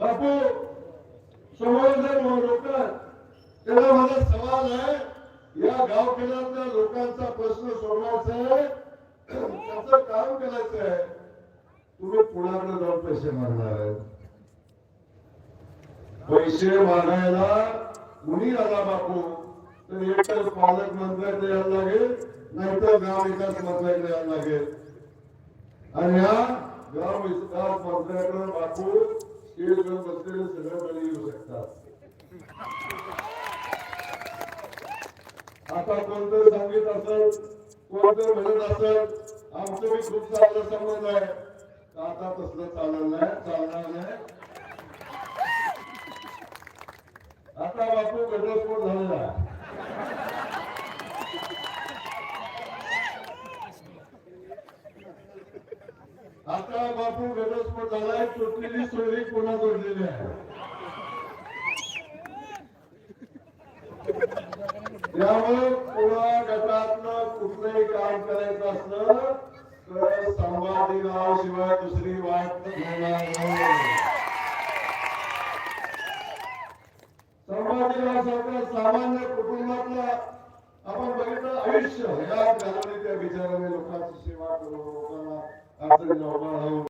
बापू समोर लोकल त्याला माझा सवाल आहे या गावखेड्यातल्या लोकांचा प्रश्न सोडवायचा आहे त्याचं काम करायचं आहे. तुम्ही पुण्याकडे जाऊन पैसे मागणार आहे. पैसे मागायला कुणी आला बापू? तर एक तर पालकमंत्र्याकडे यायला लागेल नाहीतर गाव विकास मंत्र्याकडे यायला लागेल. आणि ह्या गाव विकास मंत्र्याकडे बापू स्टेजवर बसलेले सगळे बळी येऊ शकतात आता कोणतं सांगित असेल कोणतं म्हणत असेल आमचं मी खूप चांगलं संबंध आहे. आता तसलं चालणार नाही चालणार नाही आता बापू घटस्फोट झालेला आता बापू घटस्फोट झालाय तुटलेली सोयरी पुन्हा जोडलेली आहे. त्यामुळे पुन्हा गटातलं कुठलंही काम करायचं असलं तर संवादिगाव शिवाय दुसरी वाट होणार सारखं सामान्य कुटुंबातलं आपण बघितलं आयुष्य या घालवली त्या विचाराने लोकांची सेवा करू أعطنا الله